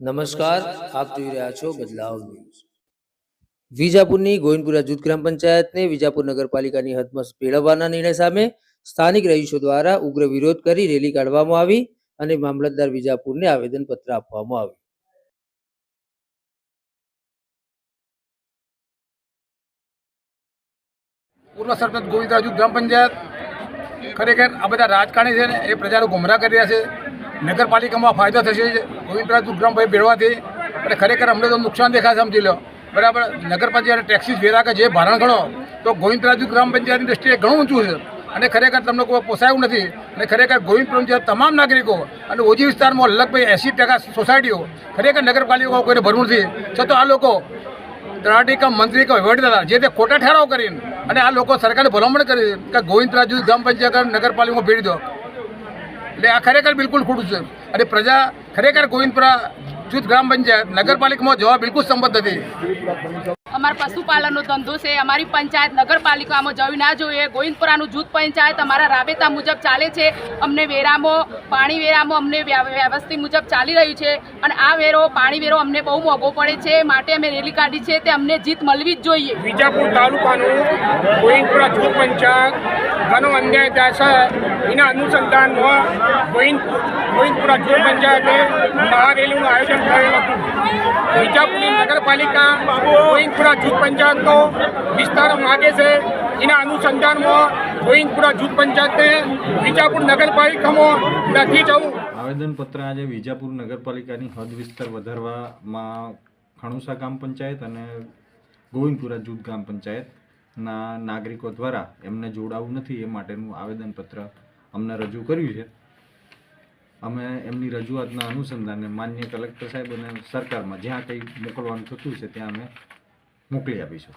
નમસ્કાર, આપ જોઈ રહ્યા છો બદલાવ ન્યૂઝ. વિજાપુરની ગોવિંદપુરા જૂથ ગ્રામ પંચાયતને વિજાપુર નગરપાલિકાની હદમાં ભેળવવાના નિર્ણય સામે સ્થાનિક રહીશો દ્વારા ઉગ્ર વિરોધ કરી રેલી કાઢવામાં આવી અને મામલતદાર વિજાપુરને આવેદનપત્ર આપવામાં આવ્યું. પૂર્વ સરપંચ ગોવિંદ રાજુ ગ્રામ પંચાયત ખરેખર આ બધા રાજકારણી છે ને એ પ્રજાને ગુમરાહ કરી રહ્યા છે. નગરપાલિકામાં ફાયદો થશે. ગોવિંદરાજ રાજુ ગ્રામભાઈ ભેળવાથી અને ખરેખર અમને તો નુકસાન દેખાશે સમજી લો. બરાબર? નગરપાલિકા ટેક્સી વેરા કે જે ભારણ ગણો, તો ગોવિંદરાજુ ગ્રામ પંચાયતની દ્રષ્ટિએ ઘણું ઊંચું છે. અને ખરેખર તમને કોઈ પોસાયું નથી. અને ખરેખર ગોવિંદ પંચાયત તમામ નાગરિકો અને ઓજી વિસ્તારમાં લગભગ એંસી ટકા સોસાયટીઓ ખરેખર નગરપાલિકાઓ કોઈને ભરવું નથી. છતાં આ લોકો તલાટી કમ મંત્રી કે વહીવટદાર, જે તે ખોટા ઠેરાવ કરીને અને આ લોકો સરકારે ભલામણ કરી કે ગોવિંદરાજુ ગ્રામ પંચાયત નગરપાલિકામાં ભેળી દો એટલે આ ખરેખર બિલકુલ ખોટું છે. અને પ્રજા ખરેખર ગોવિંદપુરા જૂથ ગ્રામ પંચાયત નગરપાલિકામાં જવા બિલકુલ સંમત નથી. અમારા પશુપાલનનો ધંધો છે અમારી પંચાયત નગરપાલિકામાં જવી ના જોઈએ. ગોવિંદપુરાનું જૂથ પંચાયત અમારા રાબેતા મુજબ ચાલે છે. અમને વેરામાં પાણી વેરામાં અમને વ્ય- વ્યવસ્થિત મુજબ ચાલી રહ્યું છે. અને આ વેરો પાણી વેરો અમને બહુ મોંઘો પડે છે. માટે અમે રેલી કાઢી છે તે અમને જીત મળવી જ જોઈએ. વિજાપુર તાલુકાનું ગોવિંદપુરા જૂથ પંચાયત ઘણો અન્યાય થાય છે. એના અનુસંધાનમાં ગોવિંદ, ગોવિંદપુરા જૂથ પંચાયતે મહારેલીનું આયોજન કરેલ હતું. વિજાપુરની નગરપાલિકા ગોવિંદપુરા જૂથ પંચાયતનો વિસ્તાર માગે છે. એના અનુસંધાનમાં ગોવિંદપુરા જૂથ પંચાયતે વિજાપુર નગરપાલિકામાં નથી જવું. આવેદનપત્ર આજે વિજાપુર નગરપાલિકાની હદ વિસ્તાર વધારવામાં ખણુસા ગ્રામ પંચાયત અને ગોવિંદપુરા જૂથ ગ્રામ પંચાયતના નાગરિકો દ્વારા એમને જોડાવું નથી એ માટેનું આવેદનપત્ર અમને રજૂ કર્યું છે. અમે એમની રજૂઆતના અનુસંધાને માન્ય કલેક્ટર સાહેબ અને સરકારમાં જ્યાં કંઈ મોકલવાનું થતું છે ત્યાં અમે મોકલી આપીશું.